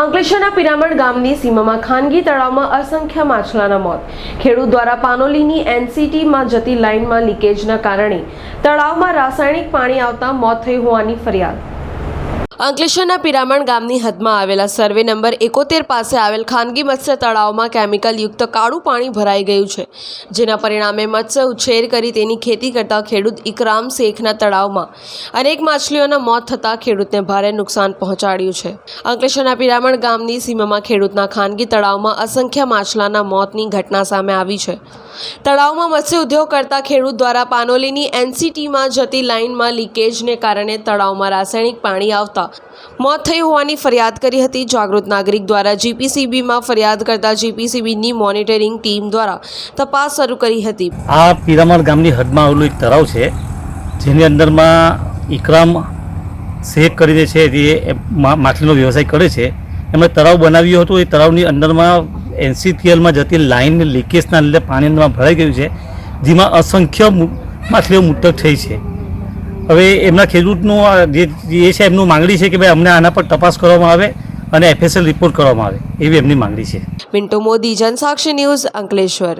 અંકલેશ્વરના પિરામણ ગામની સીમામાં ખાનગી તળાવમાં અસંખ્ય માછલાના મોત. ખેડૂત દ્વારા પાનોલીની એનસીટીમાં જતી લાઇનમાં લીકેજના કારણે તળાવમાં રાસાયણિક પાણી આવતા મોત થઈ હોવાની ફરિયાદ. અંકલેશ્વરના પિરામણ ગામની હદમાં આવેલા સર્વે નંબર એકોતેર પાસે આવેલ ખાનગી મત્સ્ય તળાવમાં કેમિકલયુક્ત કાળું પાણી ભરાઈ ગયું છે, જેના પરિણામે મત્સ્ય ઉછેર કરી તેની ખેતી કરતા ખેડૂત ઇકરામ શેખના તળાવમાં અનેક માછલીઓના મોત થતાં ખેડૂતને ભારે નુકસાન પહોંચાડ્યું છે. અંકલેશ્વરના પિરામણ ગામની સીમામાં ખેડૂતના ખાનગી તળાવમાં અસંખ્ય માછલાના મોતની ઘટના સામે આવી છે. તળાવમાં મત્સ્ય ઉદ્યોગ કરતા ખેડૂત દ્વારા પાનોલીની એનસીટીમાં જતી લાઇનમાં લીકેજને કારણે તળાવમાં રાસાયણિક પાણી આવતા મોત થઈ હોવાની ફરિયાદ કરી હતી. જાગૃત નાગરિક દ્વારા જીપીસીબીમાં ફરિયાદ કરતા જીપીસીબીની મોનિટરિંગ ટીમ દ્વારા તપાસ શરૂ કરી હતી. આ પીરામણ ગામની હદમાં આવેલું એક તળાવ છે, જેની અંદરમાં ઇકરામ શેખ કરીને છે, જે માછલીનો વ્યવસાય કરે છે. એમણે તળાવ બનાવ્યું હતું. એ તળાવની અંદરમાં એનસીથીએલમાં જતી લાઇન લીકેજના લીધે પાણી અંદરમાં ભરાઈ ગયું છે, જેમાં અસંખ્ય માછલીઓ મૃતક થઈ છે. હવે એમના ખેડૂતનું જે જે છે, એમનું માંગણી છે કે ભાઈ અમને આના પર તપાસ કરવામાં આવે અને એફએસએલ રિપોર્ટ કરવામાં આવે, એવી એમની માંગણી છે. મિન્ટો મોદી, જનસાક્ષી ન્યૂઝ અંકલેશ્વર.